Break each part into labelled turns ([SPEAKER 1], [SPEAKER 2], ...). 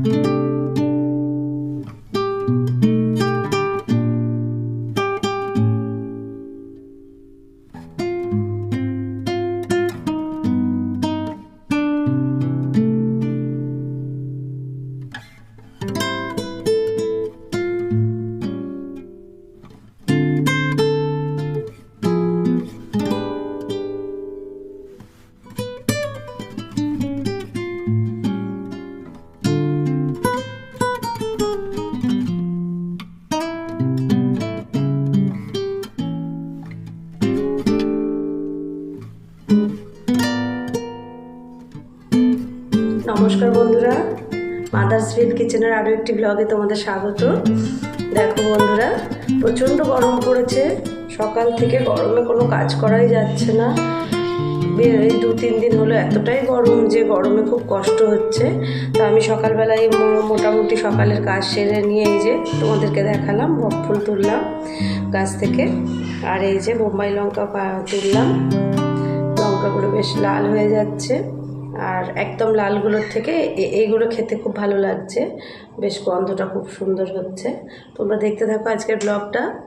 [SPEAKER 1] নমস্কার মাদার্স কিচেনের আরও একটি ব্লগে তোমাদের স্বাগত। দেখো বন্ধুরা, প্রচণ্ড গরম পড়েছে। সকাল থেকে গরমে কোনো কাজ করাই যাচ্ছে না। এই দু, তিন দিন হলো এতটাই গরম যে গরমে খুব কষ্ট হচ্ছে। তো আমি সকালবেলায় মোটামুটি সকালের কাজ সেরে নিয়ে এই যে তোমাদেরকে দেখালাম ফুল তুললাম গাছ থেকে। আর এই যে বোম্বাই লঙ্কা তুললাম। লঙ্কাগুলো বেশ লাল হয়ে যাচ্ছে। আর একদম লালগুলোর থেকে এইগুলো খেতে খুব ভালো লাগছে। বেশ গন্ধটা খুব সুন্দর হচ্ছে। তোমরা দেখতে থাকো আজকের ব্লগটা।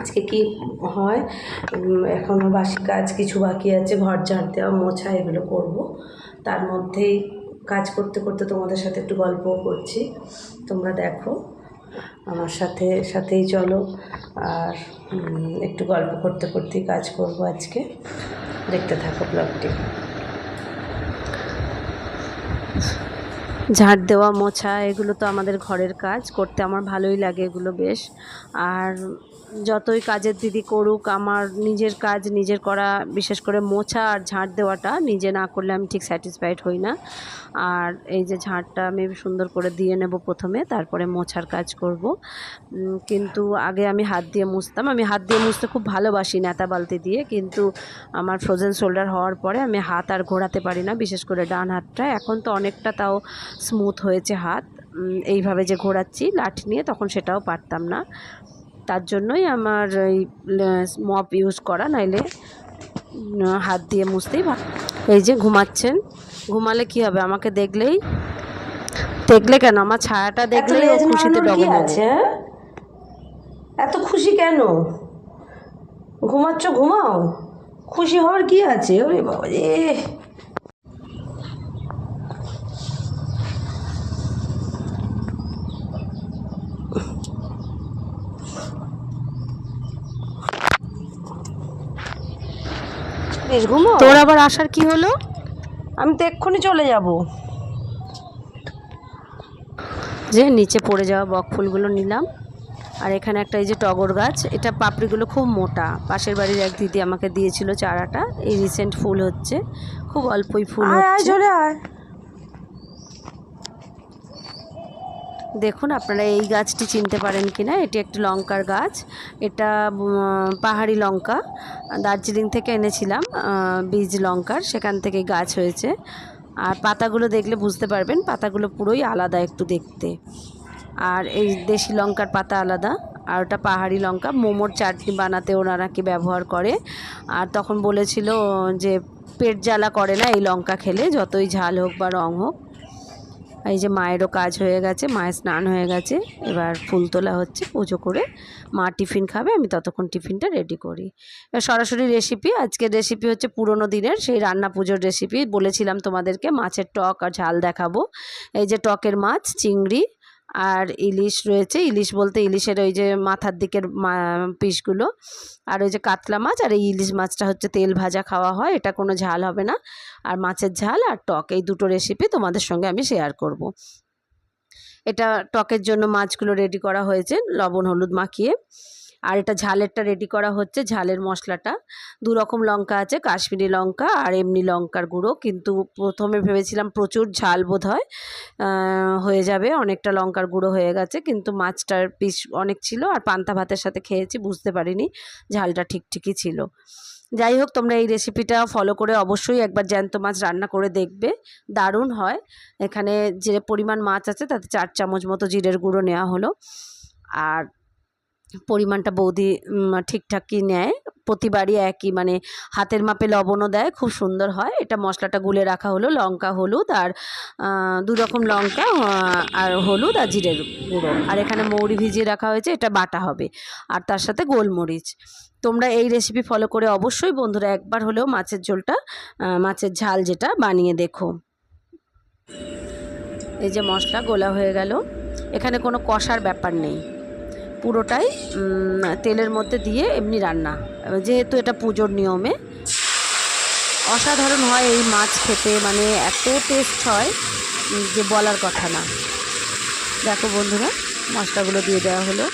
[SPEAKER 1] আজকে কি হয়? এখনও বাসি কাজ কিছু বাকি আছে, ঘর ঝাড় দেওয়া, মোছা এগুলো করব। তার মধ্যেই কাজ করতে করতে তোমাদের সাথে একটু গল্পও করছি। তোমরা দেখো। আমার সাথে, সাথেই চলো। আর একটু গল্প করতে করতেই কাজ করব আজকে। দেখতে থাকো ব্লগটি। Thanks. ঝাড় দেওয়া, মোছা, এগুলো তো আমাদের ঘরের কাজ। করতে আমার ভালোই লাগে এগুলো বেশ। আর যতই কাজের দিদি করুক, আমার নিজের কাজ নিজের করা, বিশেষ করে মোছা আর ঝাড় দেওয়াটা নিজে না করলে আমি ঠিক স্যাটিসফাইড হই না। আর এই যে ঝাড়টা আমি সুন্দর করে দিয়ে নেব প্রথমে, তারপরে মোছার কাজ করব। কিন্তু আগে আমি হাত দিয়ে মুছতাম। আমি হাত দিয়ে মুছতে খুব ভালোবাসি নেতা বালতি দিয়ে, কিন্তু আমার ফ্রোজেন শোল্ডার হওয়ার পরে আমি হাত আর ঘোরাতে পারি না, বিশেষ করে ডান হাতটা। এখন তো অনেকটা তাও স্মুথ হয়েছে হাত। এইভাবে যে ঘোরাচ্ছি লাঠি নিয়ে তখন সেটাও পারতাম না। তার জন্যই আমার এই মপ ইউজ করা নাইলে হাত দিয়ে মুছতেই এই যে ঘুমাচ্ছেন ঘুমালে কি হবে? আমাকে দেখলেই দেখলে কেন? আমার ছায়াটা দেখলেই খুশিতে ডগে আছে? এত খুশি কেন? ঘুমাচ্ছ ঘুমাও। খুশি হওয়ার কি আছে? ওরে বাবা রে বেশ ঘুমো।
[SPEAKER 2] তোর আবার আসার কি হলো?
[SPEAKER 1] আমি তো এক্ষুনি চলে যাব।
[SPEAKER 2] যে নিচে পড়ে যাওয়া বক ফুলগুলো নিলাম। আর এখানে একটা এই যে টগর গাছ এটা পাপড়িগুলো খুব মোটা। পাশের বাড়ির এক দিদি আমাকে দিয়েছিল চারাটা। এই রিসেন্ট ফুল হচ্ছে। খুব অল্পই ফুল
[SPEAKER 1] চলে আয়।
[SPEAKER 2] দেখুন, আপনারা এই গাছটি চিনতে পারেন কি না এটি একটি লঙ্কার গাছ। এটা পাহাড়ি লঙ্কা। দার্জিলিং থেকে এনেছিলাম বীজ লঙ্কার। সেখান থেকে গাছ হয়েছে। আর পাতাগুলো দেখলে বুঝতে পারবেন, পাতাগুলো পুরোই আলাদা একটু দেখতে। আর এই দেশি লঙ্কার পাতা আলাদা। আর ওটা পাহাড়ি লঙ্কা। মোমোর চাটনি বানাতে ওনারা কি ব্যবহার করে? আর তখন বলেছিল যে, পেট জ্বালা করে না এই লঙ্কা খেলে, যতই ঝাল হোক বা রং হোক। এই যে মায়েরও কাজ হয়ে গেছে, মায়ের স্নান হয়ে গেছে। এবার ফুল তোলা হচ্ছে, পুজো করে মা টিফিন খাবে, আমি ততক্ষণ টিফিনটা রেডি করি। এবার সরাসরি রেসিপি আজকের রেসিপি হচ্ছে পুরনো দিনের, সেই রান্না পুজোর রেসিপি বলেছিলাম তোমাদেরকে মাছের টক আর ঝাল দেখাবো। এই যে টকের মাছ, চিংড়ি আর ইলিশ রয়েছে। ইলিশ বলতে ইলিশের ওই যে মাথার দিকের পিসগুলো। আর ওই যে কাতলা মাছ আর এই ইলিশ মাছটা হচ্ছে তেল ভাজা খাওয়া হয়। এটা কোনো ঝাল হবে না। আর মাছের ঝাল আর টক এই দুটো রেসিপি তোমাদের সঙ্গে আমি শেয়ার করব। এটা টকের জন্য মাছগুলো রেডি করা হয়েছে। লবণ, হলুদ মাখিয়ে। আর এটা ঝালেরটা রেডি করা হচ্ছে, ঝালের মশলাটা। দু রকম লঙ্কা আছে, কাশ্মীরি লঙ্কা আর এমনি লঙ্কার গুঁড়ো। কিন্তু প্রথমে ভেবেছিলাম প্রচুর ঝাল বোধ হয় হয়ে যাবে, অনেকটা লঙ্কার গুঁড়ো হয়ে গেছে। কিন্তু মাছটার পিস অনেক ছিল আর পান্তা ভাতের সাথে খেয়েছি, বুঝতে পারিনি ঝালটা ঠিক ঠিকই ছিল। যাই হোক, তোমরা এই রেসিপিটা ফলো করে অবশ্যই একবার জ্যান্ত মাছ রান্না করে দেখবে। দারুণ হয়। এখানে যে পরিমাণ মাছ আছে, তাতে চার চামচ মতো জিরের গুঁড়ো নেওয়া হলো। আর পরিমাণটা বৌদি ঠিকঠাকই নেয়। প্রতিবারই একই মানে হাতের মাপে লবণও দেয়, খুব সুন্দর হয়। এটা মশলাটা গুলে রাখা হলো, লঙ্কা, হলুদ আর দু রকম লঙ্কা আর হলুদ আর জিরের গুঁড়ো। আর এখানে মৌরি ভিজিয়ে রাখা হয়েছে, এটা বাটা হবে। আর তার সাথে গোলমরিচ। তোমরা এই রেসিপি ফলো করে অবশ্যই বন্ধুরা একবার হলেও মাছের ঝোলটা মাছের ঝাল যেটা বানিয়ে দেখো। এই যে মশলা, গোলা হয়ে গেল। এখানে কোনো কষার ব্যাপার নেই। পুরোটাই তেলের মধ্যে দিয়ে এমনি রান্না। যেহেতু এটা পুজোর নিয়মে। অসাধারণ হয় এই মাছ খেতে মানে এত টেস্ট হয় যে বলার কথা না। দেখো বন্ধুরা, মশলাগুলো দিয়ে দেওয়া হলো।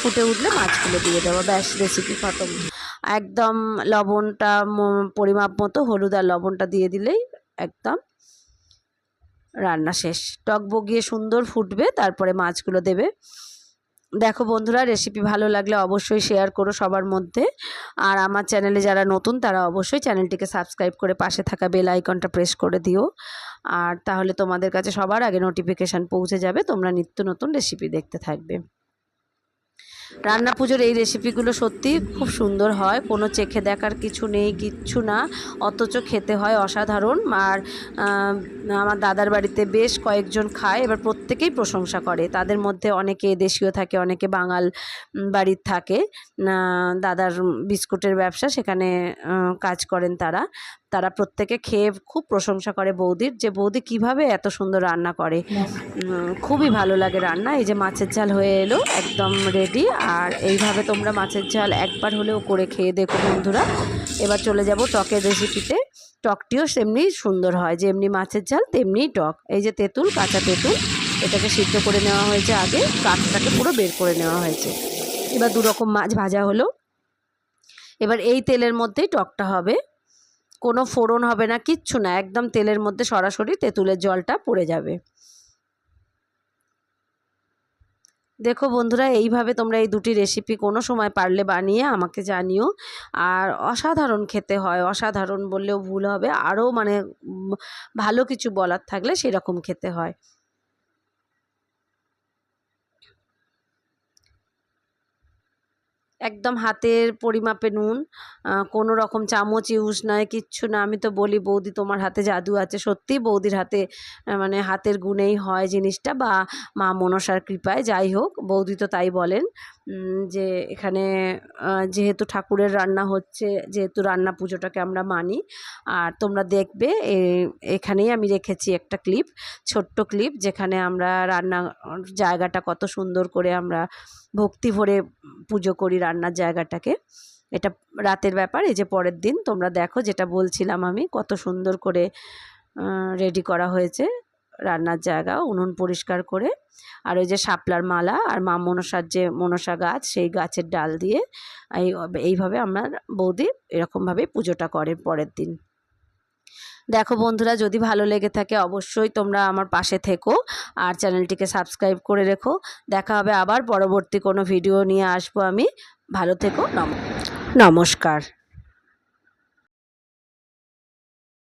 [SPEAKER 2] ফুটে উঠলে মাছগুলো দিয়ে দেওয়া ব্যাস রেসিপি খতম। একদম লবণটা পরিমাপ মতো হলুদ আর লবণটা দিয়ে দিলেই একদম রান্না শেষ। টক বগিয়ে সুন্দর ফুটবে, তারপরে মাছগুলো দেবে। দেখো বন্ধুরা রেসিপি ভালো লাগলে অবশ্যই শেয়ার করো সবার মধ্যে। আর আমার চ্যানেলে যারা নতুন, তারা অবশ্যই চ্যানেলটিকে সাবস্ক্রাইব করে পাশে থাকা বেল আইকনটা প্রেস করে দিও। আর তাহলে তোমাদের কাছে সবার আগে নোটিফিকেশান পৌঁছে যাবে, তোমরা নিত্য নতুন রেসিপি দেখতে থাকবে। রান্না পুজোর এই রেসিপিগুলো সত্যি খুব সুন্দর হয়। কোনো চেখে দেখার কিছু নেই কিচ্ছু না। অথচ খেতে হয় অসাধারণ। আর আমার দাদার বাড়িতে বেশ কয়েকজন খায়। এবার প্রত্যেকেই প্রশংসা করে। তাদের মধ্যে অনেকে দেশীয় থাকে অনেকে বাঙাল বাড়ির থাকে। দাদার বিস্কুটের ব্যবসা সেখানে কাজ করেন তারা। তারা প্রত্যেকে খেয়ে খুব প্রশংসা করে বৌদির যে বৌদি কীভাবে এত সুন্দর রান্না করে? খুবই ভালো লাগে রান্না। এই যে মাছের ঝাল হয়ে এলো একদম রেডি আর এইভাবে তোমরা মাছের ঝাল একবার হলেও করে খেয়ে দেখো বন্ধুরা। এবার চলে যাব টকের রেসিপিতে টকটিও সেমনি সুন্দর হয় যে এমনি মাছের ঝাল তেমনিই টক। এই যে তেঁতুল, কাঁচা তেঁতুল, এটাকে সিদ্ধ করে নেওয়া হয়েছে আগে কাঠটাকে পুরো বের করে নেওয়া হয়েছে। এবার দু রকম মাছ ভাজা হলো। এবার এই তেলের মধ্যেই টকটা হবে। কোনো ফোড়ন হবে না, কিচ্ছু না, একদম তেলের মধ্যে সরাসরি তেঁতুলের জলটা পড়ে যাবে। দেখো বন্ধুরা, এইভাবে তোমরা এই দুটি রেসিপি কোনো সময় পারলে বানিয়ে আমাকে জানিও। আর অসাধারণ খেতে হয়, অসাধারণ বললেও ভুল হবে। আরও মানে ভালো কিছু বলার থাকলে সেরকম খেতে হয়। একদম হাতের পরিমাপে নুন কোনো রকম চামচ ইউজ নয় কিচ্ছু না। আমি তো বলি, বৌদি, তোমার হাতে জাদু আছে। সত্যি, বৌদির হাতে মানে হাতের গুণেই হয় জিনিসটা বা মা মনসার কৃপায়। যাই হোক, বৌদি তো তাই বলেন। যে এখানে যেহেতু ঠাকুরের রান্না হচ্ছে, যেহেতু রান্না পুজোটাকে আমরা মানি, আর তোমরা দেখবে এখানেই আমি রেখেছি একটা ক্লিপ, ছোট্ট ক্লিপ, যেখানে আমরা রান্না, জায়গাটা কত সুন্দর করে আমরা ভক্তি ভরে পুজো করি রান্নার জায়গাটাকে। এটা রাতের ব্যাপার, এই যে পরের দিন তোমরা দেখো, যেটা বলছিলাম আমি, কত সুন্দর করে রেডি করা হয়েছে। রান্নার জায়গা, উনুন পরিষ্কার করে, আর ওই যে শাপলার মালা আর মা মনসার যে মনসা গাছ, সেই গাছের ডাল দিয়ে এই এইভাবে আমরা বৌদি এরকমভাবে পুজোটা করে পরের দিন। দেখো বন্ধুরা, যদি ভালো লেগে থাকে অবশ্যই তোমরা আমার পাশে থেকো আর চ্যানেলটিকে সাবস্ক্রাইব করে রেখো। দেখা হবে আবার পরবর্তী কোনো ভিডিও নিয়ে আসব আমি। ভালো থেকো, নম, নমস্কার।